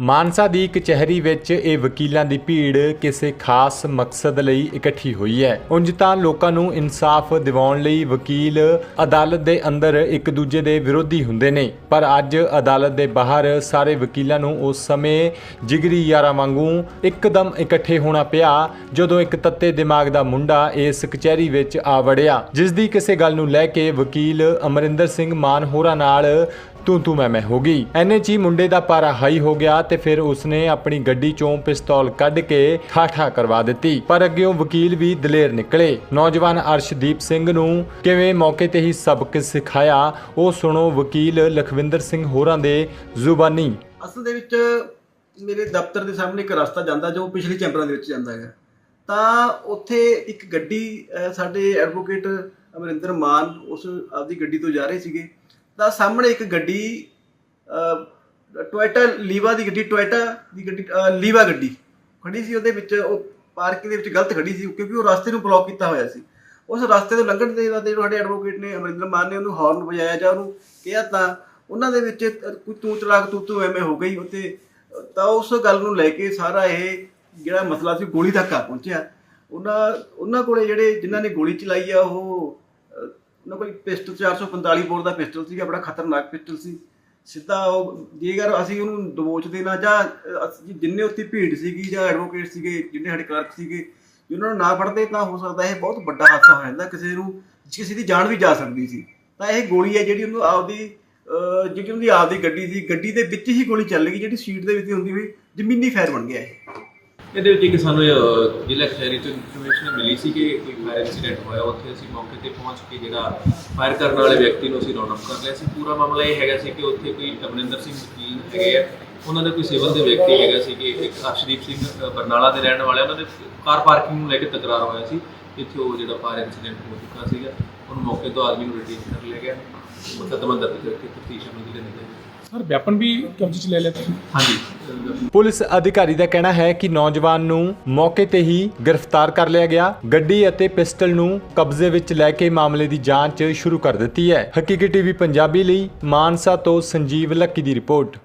ਮਾਨਸਾ ਦੀ ਕਚਹਿਰੀ ਵਿੱਚ ਇਹ ਵਕੀਲਾਂ ਦੀ ਭੀੜ ਕਿਸੇ ਖਾਸ ਮਕਸਦ ਲਈ ਇਕੱਠੀ ਹੋਈ ਹੈ। ਉਂਝ ਤਾਂ ਲੋਕਾਂ ਨੂੰ ਇਨਸਾਫ ਦਿਵਾਉਣ ਲਈ ਵਕੀਲ ਅਦਾਲਤ ਦੇ ਅੰਦਰ ਇੱਕ ਦੂਜੇ ਦੇ ਵਿਰੋਧੀ ਹੁੰਦੇ ਨੇ। ਪਰ ਅੱਜ ਅਦਾਲਤ ਦੇ ਬਾਹਰ ਸਾਰੇ ਵਕੀਲਾਂ ਨੂੰ ਉਸ ਸਮੇਂ ਜਿਗਰੀ ਯਾਰਾਂ ਵਾਂਗੂ ਇੱਕਦਮ ਇਕੱਠੇ ਹੋਣਾ ਪਿਆ, ਜਦੋਂ ਇੱਕ ਤੱਤੇ ਦਿਮਾਗ ਦਾ ਮੁੰਡਾ ਇਸ ਕਚਹਿਰੀ ਵਿੱਚ ਆ ਵੜਿਆ। ਜਿਸ ਦੀ ਕਿਸੇ ਗੱਲ ਨੂੰ ਲੈ ਕੇ ਵਕੀਲ ਅਮਰਿੰਦਰ ਸਿੰਘ ਮਾਨ ਹੋਰਾਂ ਨਾਲ ਤੂੰ ਤੂੰ ਮੈਂ ਮੈਂ ਹੋ ਗਈ। ਐਨੇ ਚ ਮੁੰਡੇ ਦਾ ਪਾਰਾ ਹਾਈ ਹੋ ਗਿਆ ਤੇ ਫਿਰ ਉਸਨੇ ਆਪਣੀ ਗੱਡੀ ਚੋਂ ਪਿਸਤੌਲ ਕੱਢ ਕੇ ਠਾਠਾ ਕਰਵਾ ਦਿੱਤੀ। ਪਰ ਅੱਗਿਓਂ ਵਕੀਲ ਵੀ ਦਲੇਰ ਨਿਕਲੇ। ਨੌਜਵਾਨ ਅਰਸ਼ਦੀਪ ਸਿੰਘ ਨੂੰ ਕਿਵੇਂ ਮੌਕੇ ਤੇ ਹੀ ਸਬਕ ਸਿਖਾਇਆ, ਉਹ ਸੁਣੋ ਵਕੀਲ ਲਖਵਿੰਦਰ ਸਿੰਘ ਹੋਰਾਂ ਦੇ ਜ਼ੁਬਾਨੀ। ਅਸਲ ਦੇ ਵਿੱਚ ਮੇਰੇ ਦਫ਼ਤਰ ਦੇ ਸਾਹਮਣੇ ਇੱਕ ਰਸਤਾ ਜਾਂਦਾ ਜੋ ਪਿਛਲੇ ਚੈਂਬਰਾਂ ਦੇ ਵਿੱਚ ਜਾਂਦਾ ਹੈਗਾ। ਤਾਂ ਉੱਥੇ ਇੱਕ ਗੱਡੀ ਸਾਡੇ ਐਡਵੋਕੇਟ ਅਮਰਿੰਦਰ ਮਾਨ ਉਸ ਆਪਦੀ ਗੱਡੀ ਤੋਂ ਜਾ ਰਹੇ ਸੀਗੇ। ਤਾਂ ਸਾਹਮਣੇ ਇੱਕ ਗੱਡੀ ਟੋਇਟਾ ਲੀਵਾ ਦੀ ਗੱਡੀ, ਟੋਇਟਾ ਦੀ ਗੱਡੀ ਲੀਵਾ ਗੱਡੀ ਖੜੀ ਸੀ ਉਹਦੇ ਵਿੱਚ, ਉਹ ਪਾਰਕਿੰਗ ਦੇ ਵਿੱਚ ਗਲਤ ਖੜੀ ਸੀ ਕਿਉਂਕਿ ਉਹ ਰਸਤੇ ਨੂੰ ਬਲੌਕ ਕੀਤਾ ਹੋਇਆ ਸੀ। ਉਸ ਰਸਤੇ ਤੋਂ ਲੰਘਣ ਦੇ ਵਾਸਤੇ ਸਾਡੇ ਐਡਵੋਕੇਟ ਨੇ, ਅਮਰਿੰਦਰ ਮਾਨ ਨੇ ਉਹਨੂੰ ਹਾਰਨ ਵਜਾਇਆ ਜਾਂ ਉਹਨੂੰ ਕਿਹਾ ਤਾਂ ਉਹਨਾਂ ਦੇ ਵਿੱਚ ਕੋਈ ਤੂੰ ਤਲਾਕ ਤੂੰ ਤੂੰ ਐਵੇਂ ਹੋ ਗਈ ਉੱਤੇ ਤਾਂ ਉਸ ਗੱਲ ਨੂੰ ਲੈ ਕੇ ਸਾਰਾ ਇਹ ਜਿਹੜਾ ਮਸਲਾ ਸੀ ਗੋਲੀ ਤੱਕ ਆ ਪਹੁੰਚਿਆ। ਉਹਨਾਂ ਉਹਨਾਂ ਕੋਲੇ ਜਿਹੜੇ ਜਿਨ੍ਹਾਂ ਨੇ ਗੋਲੀ ਚਲਾਈ ਆ ਉਹ ਉਹਨਾਂ ਕੋਲ ਪਿਸਟਲ 445 ਬੋਰ ਦਾ ਪਿਸਟਲ ਸੀਗਾ ਬੜਾ ਖਤਰਨਾਕ ਪਿਸਟਲ ਸੀ। ਸਿੱਧਾ ਉਹ ਜੇਕਰ ਅਸੀਂ ਉਹਨੂੰ ਦਬੋਚ ਦੇਣਾ ਜਾਂ ਅਸੀਂ ਜਿੰਨੇ ਉੱਥੇ ਭੀੜ ਸੀਗੀ ਜਾਂ ਐਡਵੋਕੇਟ ਸੀਗੇ, ਜਿੰਨੇ ਸਾਡੇ ਕਲਰਕ ਸੀਗੇ, ਜੇ ਉਹਨਾਂ ਨੂੰ ਨਾ ਫੜਦੇ ਤਾਂ ਹੋ ਸਕਦਾ ਇਹ ਬਹੁਤ ਵੱਡਾ ਹਾਦਸਾ ਹੋ ਜਾਂਦਾ, ਕਿਸੇ ਨੂੰ ਕਿਸੇ ਦੀ ਜਾਨ ਵੀ ਜਾ ਸਕਦੀ ਸੀ। ਤਾਂ ਇਹ ਗੋਲੀ ਹੈ ਜਿਹੜੀ ਉਹਨੂੰ ਆਪਦੀ ਜਿਹੜੀ ਉਹਦੀ ਆਪਦੀ ਗੱਡੀ ਸੀ, ਗੱਡੀ ਦੇ ਵਿੱਚ ਹੀ ਗੋਲੀ ਚੱਲ ਗਈ, ਜਿਹੜੀ ਸੀਟ ਦੇ ਵਿੱਚ ਹੁੰਦੀ ਹੋਈ ਜ਼ਮੀਨੀ ਫਾਇਰ ਬਣ ਗਿਆ ਇਹ। ਇਹਦੇ ਵਿੱਚ ਇੱਕ ਸਾਨੂੰ ਅਹ, ਜ਼ਿਲ੍ਹਾ ਸ਼ਹਿਰੀ ਤੋਂ ਇਨਫੋਰਮੇਸ਼ਨ ਮਿਲੀ ਸੀ ਕਿ ਕੋਈ ਫਾਇਰ ਇਨਸੀਡੈਂਟ ਹੋਇਆ। ਉੱਥੇ ਅਸੀਂ ਮੌਕੇ ਤੇ ਪਹੁੰਚ ਕੇ ਜਿਹੜਾ ਫਾਇਰ ਕਰਨ ਵਾਲੇ ਵਿਅਕਤੀ ਨੂੰ ਅਸੀਂ ਰਾਉਂਡ ਅਪ ਕਰ ਲਿਆ ਸੀ। ਪੂਰਾ ਮਾਮਲਾ ਇਹ ਹੈਗਾ ਸੀ ਕਿ ਉੱਥੇ ਕੋਈ ਅਮਰਿੰਦਰ ਸਿੰਘ ਵਕੀਲ ਹੈਗੇ ਆ। ਉਹਨਾਂ ਦਾ ਕੋਈ ਸਿਵਲ ਦੇ ਵਿਅਕਤੀ ਹੈਗਾ ਸੀ ਕਿ ਇੱਕ ਅਰਸ਼ਦੀਪ ਸਿੰਘ ਅਹ, ਬਰਨਾਲਾ ਦੇ ਰਹਿਣ ਵਾਲੇ ਉਹਨਾਂ ਦੇ ਕਾਰ ਪਾਰਕਿੰਗ ਨੂੰ ਲੈ ਕੇ ਤਕਰਾਰ ਹੋਇਆ ਸੀ। ਇੱਥੇ ਉਹ ਜਿਹੜਾ ਫਾਇਰ ਇਨਸੀਡੈਂਟ ਹੋ ਚੁੱਕਾ ਸੀਗਾ। ਉਹਨੂੰ ਮੌਕੇ ਤੋਂ ਆਦਮੀ ਨੂੰ ਰਿਟੇਨ ਕਰ ਲਿਆ ਗਿਆ। ਮੁਕੱਦਮਾ ਦਰਜ ਕਰਕੇ ਤਫਤੀਸ਼ ਅਮਲ ਦੀ ਨਿਗਰਾਨੀ ਸਰ ਵੈਪਨ ਵੀ ਕਬਜ਼ੇ 'ਚ ਲੈ ਲਿਆ ਤੁਸੀਂ? ਹਾਂਜੀ। ਪੁਲਿਸ ਅਧਿਕਾਰੀ ਦਾ ਕਹਿਣਾ ਹੈ ਕਿ ਨੌਜਵਾਨ ਨੂੰ ਮੌਕੇ ਤੇ ਹੀ ਗ੍ਰਿਫਤਾਰ ਕਰ ਲਿਆ ਗਿਆ। ਗੱਡੀ ਅਤੇ ਪਿਸਟਲ ਨੂੰ ਕਬਜ਼ੇ ਵਿੱਚ ਲੈ ਕੇ ਮਾਮਲੇ ਦੀ ਜਾਂਚ ਸ਼ੁਰੂ ਕਰ ਦਿੱਤੀ ਹੈ। ਹਕੀਕੀ ਟੀਵੀ ਪੰਜਾਬੀ ਲਈ ਮਾਨਸਾ ਤੋਂ ਸੰਜੀਵ ਲੱਕੀ ਦੀ ਰਿਪੋਰਟ।